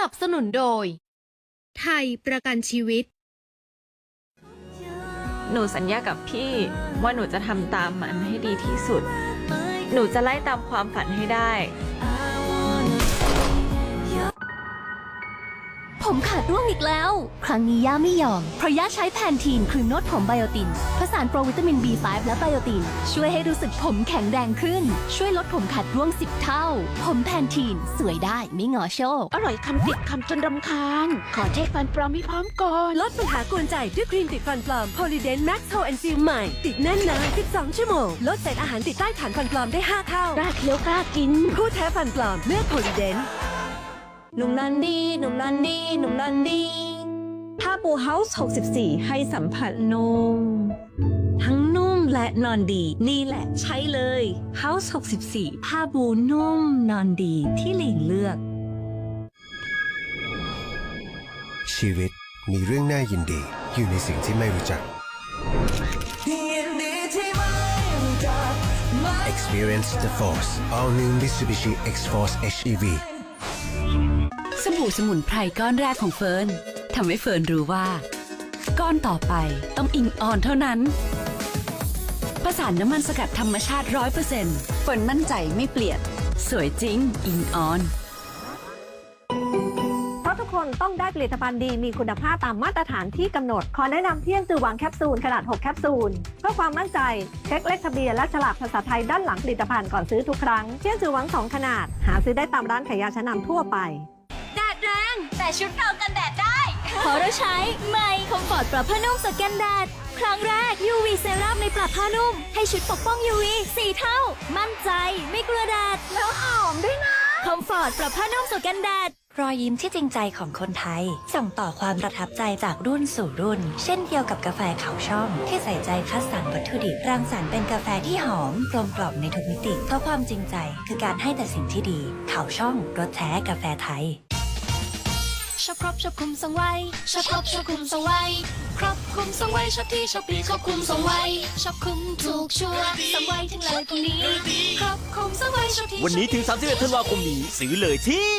นับสนุนโดย ไทยประกันชีวิต หนูสัญญากับพี่ว่าหนูจะทำตามมันให้ดีที่สุด หนูจะไล่ตามความฝันให้ได้ ผมขาดร่วงอีกแล้ว ครั้งนี้ย่าไม่ยอม เพราะย่าใช้แพนทีนครีมนวดผมไบโอติน ผสานโปรวิตามิน B5 และไบโอติน ช่วยให้รู้สึกผมแข็งแรงขึ้น ช่วยลดผมขาดร่วง 10 เท่า ผมแพนทีนสวยได้ไม่งอโชค อร่อยคำติดคำจนรำคาญ ขอเช็คฟันปลอมให้พร้อมก่อน ลดปัญหากวนใจด้วยครีมติดฟันปลอม Polydent Max Hold and Seal ใหม่ ติดแน่นนาน12 ชั่วโมง ลดเศษอาหารติดใต้ฐานฟันปลอมได้ 5 เท่ากล้าเคี้ยวกล้ากิน ผู้แท้ฟันปลอมเลือก Polydent หนุ่มนันดี หนุ่มนันดี หนุ่มนันดี ผ้าปูเฮาส์ 64 ให้สัมผัสนุ่มทั้งนุ่มและนอนดี นี่แหละใช้เลย House 64 ผ้าปูนุ่มนอนดีที่หลิงเลือก ชีวิตมีเรื่องน่ายินดี อยู่ในสิ่งที่ไม่รู้จัก Experience the Force All New Mitsubishi X-Force HEV ส บู่สมุนไพรก้อนแรกของเฟิร์นทำให้เฟิร์นรู้ว่า ก้อนต่อไปต้องอิงออนเท่านั้นประสานน้ำมันสกัดธรรมชาติ100%เฟิร์นมั่นใจไม่เปลี่ยน สวยจริง อิงออนเพราะทุกคนต้องได้ผลิตภัณฑ์ดีมีคุณภาพตามมาตรฐานที่กำหนด ขอแนะนำเที่ยงจือหวังแคปซูลขนาด 6 แคปซูล เพื่อความมั่นใจ เช็คเลขทะเบียนและฉลากภาษาไทยด้านหลังผลิตภัณฑ์ก่อนซื้อทุกครั้ง เที่ยงจือหวัง 2 ขนาด หาซื้อได้ตามร้านขายยาชั้นนำทั่วไป ชุดเรากันแดดได้ ขอเราใช้ใหม่คอมฟอร์ตปรับผ้านุ่มสแกนแดด ครั้งแรก UV เซรั่มในปรับผ้านุ่ม ให้ชุดปกป้อง UV 4เท่า มั่นใจไม่กลัวแดด แล้วหอมด้วยนะ คอมฟอร์ตปรับผ้านุ่มสแกนแดด รอยยิ้มที่จริงใจของคนไทย ส่งต่อความประทับใจจากรุ่นสู่รุ่น เช่นเดียวกับกาแฟเขาช่อง ที่ใส่ใจคัดสรรวัตถุดิบรังสรรค์เป็นกาแฟที่หอมกลมกล่อมในทุกมิติเพราะความจริงใจ คือการให้แต่สิ่งที่ดี เขาช่องรสแท้กาแฟไทย ชอบครบชอบคุมทรงไว้ชอบครบชอบคุมทรงไว้ครบคุมทรงไว้ชอบที่ชอบปีครบคุมทรงไว้ชอบคุมถูกชัวร์ทรงไว้ทั้งเลยพรุ่งนี้ครบคุมทรงไว้ชอบที่วันนี้ถึง 31 ธันวาคมนี้ซื้อเลยที่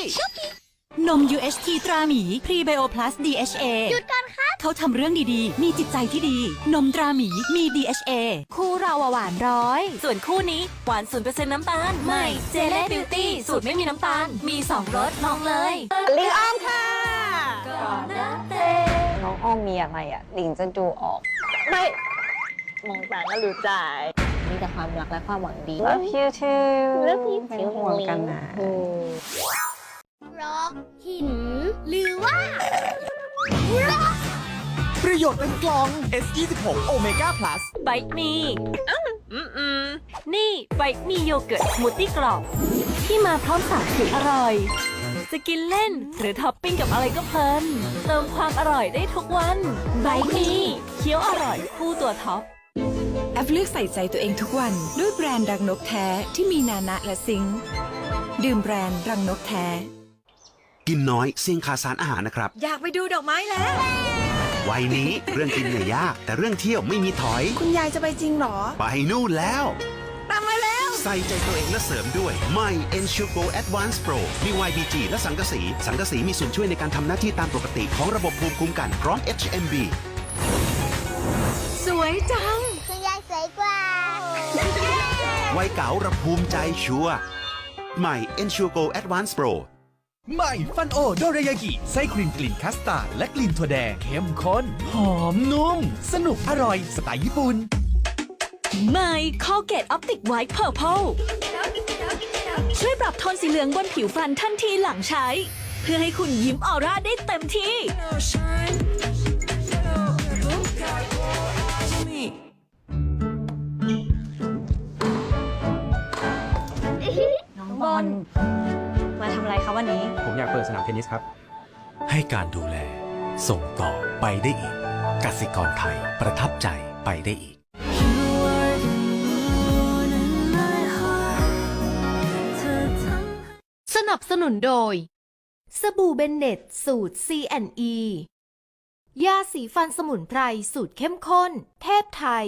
นม UHT ตราหมี พรีไบโอพลัส DHA หยุดก่อนครับเขาทำเรื่องดีๆ มีจิตใจที่ดี นมตราหมี มี DHA คู่เราอะหวานร้อย ส่วนคู่นี้ หวานศูนเปอร์เซ็นต์น้ำตาล ไม่ เจเล่บิวตี้ สูตรไม่มีน้ำตาล มีสองรสลองเลยลิงอ้อมค่ะก่อ นนะเต้น้องอ้อมมีอะไรอะลิงจะดูออก ไม่ มองตาก็รู้ใจ มีแต่ความรักและความหวังดี Love you too Love you เป็นห่วงกันนะร็อกหิน หรือว่าประโยชน์เป็นกล่อง S26 Omega Plus ไบค์มีอืมอืมนี่ไบค์มีโยเกิร์ตสมูทตี้กรอบที่มาพร้อมสารถึงอร่อย จะกินเล่น หรือท็อปปิ้งกับอะไรก็เพลิน เติมความอร่อยได้ทุกวันไบค์มีเคี้ยวอร่อยคู่ตัวท็อป แอปเลือกใส่ใจตัวเองทุกวัน ด้วยแบรนด์รังนกแท้ที่มีนานะและซิงค์ดื่มแบรนด์รังนกแท้ กินน้อยเสี่ยงขาดสารอาหารนะครับ อยากไปดูดอกไม้แล้ว วัยนี้เรื่องกินเนี่ยยาก แต่เรื่องเที่ยวไม่มีถอย คุณยายจะไปจริงเหรอ ไปนู่นแล้วตามมาแล้ว ใส่ใจตัวเองและเสริมด้วยใหม่ Ensure Advance Pro มี YBG และสังกะสี สังกะสีมีส่วนช่วยในการทำหน้าที่ตามปกติของระบบภูมิคุ้มกันพร้อม HMB สวยจังวัยเก๋าระภูมิใจชัวร์ใหม่ Ensure Advance Pro ใหม่ฟันโอโดรายากิไส้ครีมกลิ่นคัสตาร์ดและกลิ่นถั่วแดงเข้มข้นหอมนุ่ม สนุกอร่อยสไตล์ญี่ปุ่น ใหม่ Colgate Optic White Purple ช่วยปรับโทนสีเหลืองบนผิวฟันทันทีหลังใช้ เพื่อให้คุณยิ้มออร่าได้เต็มที่ น้องบอลมาทำอะไรคะวันนี้ ผมอยากเปิดสนามเทนนิสครับ ให้การดูแล ส่งต่อไปได้อีกกสิกรไทยประทับใจไปได้อีก บสนุนโดย สบู่เบนเน็ตสูตร C&E ยาสีฟันสมุนไพรสูตรเข้มข้น เทพไทย